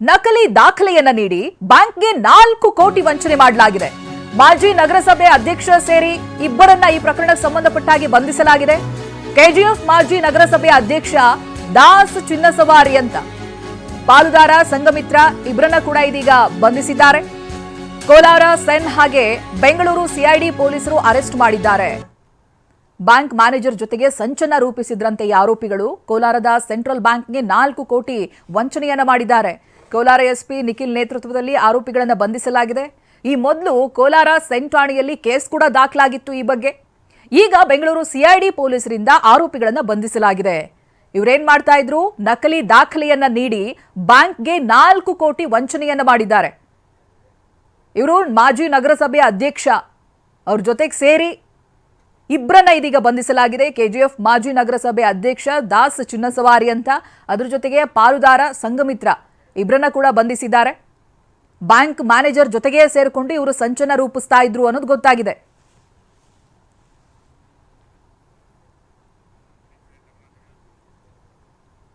ನಕಲಿ ದಾಖಲೆಯನ್ನ ನೀಡಿ ಬ್ಯಾಂಕ್ಗೆ ನಾಲ್ಕು ಕೋಟಿ ವಂಚನೆ ಮಾಡಲಾಗಿದೆ. ಮಾಜಿ ನಗರಸಭೆ ಅಧ್ಯಕ್ಷ ಸೇರಿ ಇಬ್ಬರನ್ನ ಈ ಪ್ರಕರಣಕ್ಕೆ ಸಂಬಂಧಪಟ್ಟಾಗಿ ಬಂಧಿಸಲಾಗಿದೆ. ಕೆಜಿಎಫ್ ಮಾಜಿ ನಗರಸಭೆ ಅಧ್ಯಕ್ಷ ದಾಸ್ ಚಿನ್ನಸವಾರಿ ಅಂತ. ಪಾಲುದಾರ ಸಂಗಮಿತ್ರ ಇಬ್ಬರನ್ನ ಕೂಡ ಇದೀಗ ಬಂಧಿಸಿದ್ದಾರೆ. ಕೋಲಾರ, ಸೆನ್ ಹಾಗೆ ಬೆಂಗಳೂರು ಸಿಐಡಿ ಪೊಲೀಸರು ಅರೆಸ್ಟ್ ಮಾಡಿದ್ದಾರೆ. ಬ್ಯಾಂಕ್ ಮ್ಯಾನೇಜರ್ ಜೊತೆಗೆ ಸಂಚನ ರೂಪಿಸಿದ್ರಂತೆ ಈ ಆರೋಪಿಗಳು. ಕೋಲಾರದ ಸೆಂಟ್ರಲ್ ಬ್ಯಾಂಕ್ಗೆ ನಾಲ್ಕು ಕೋಟಿ ವಂಚನೆಯನ್ನ ಮಾಡಿದ್ದಾರೆ. ಕೋಲಾರ ಎಸ್ಪಿ ನಿಖಿಲ್ ನೇತೃತ್ವದಲ್ಲಿ ಆರೋಪಿಗಳನ್ನು ಬಂಧಿಸಲಾಗಿದೆ. ಈ ಮೊದಲು ಕೋಲಾರ ಸೆಂಟ್ ಠಾಣೆಯಲ್ಲಿ ಕೇಸ್ ಕೂಡ ದಾಖಲಾಗಿತ್ತು ಈ ಬಗ್ಗೆ. ಈಗ ಬೆಂಗಳೂರು ಸಿಐಡಿ ಪೊಲೀಸರಿಂದ ಆರೋಪಿಗಳನ್ನು ಬಂಧಿಸಲಾಗಿದೆ. ಇವರೇನ್ ಮಾಡ್ತಾ ಇದ್ರು? ನಕಲಿ ದಾಖಲೆಯನ್ನ ನೀಡಿ ಬ್ಯಾಂಕ್ಗೆ ನಾಲ್ಕು ಕೋಟಿ ವಂಚನೆಯನ್ನ ಮಾಡಿದ್ದಾರೆ. ಇವರು ಮಾಜಿ ನಗರಸಭೆ ಅಧ್ಯಕ್ಷ, ಅವ್ರ ಜೊತೆಗೆ ಸೇರಿ ಇಬ್ಬರನ್ನ ಇದೀಗ ಬಂಧಿಸಲಾಗಿದೆ. ಕೆಜಿಎಫ್ ಮಾಜಿ ನಗರಸಭೆ ಅಧ್ಯಕ್ಷ ದಾಸ್ ಚಿನ್ನಸವಾರಿ ಅಂತ. ಅದ್ರ ಜೊತೆಗೆ ಪಾಲುದಾರ ಸಂಗಮಿತ್ರ ಇಬ್ಬರನ್ನ ಕೂಡ ಬಂಧಿಸಿದ್ದಾರೆ. ಬ್ಯಾಂಕ್ ಮ್ಯಾನೇಜರ್ ಜೊತೆಗೇ ಸೇರಿಕೊಂಡು ಇವರು ಸಂಚನ ರೂಪಿಸ್ತಾ ಇದ್ರು ಅನ್ನೋದು ಗೊತ್ತಾಗಿದೆ.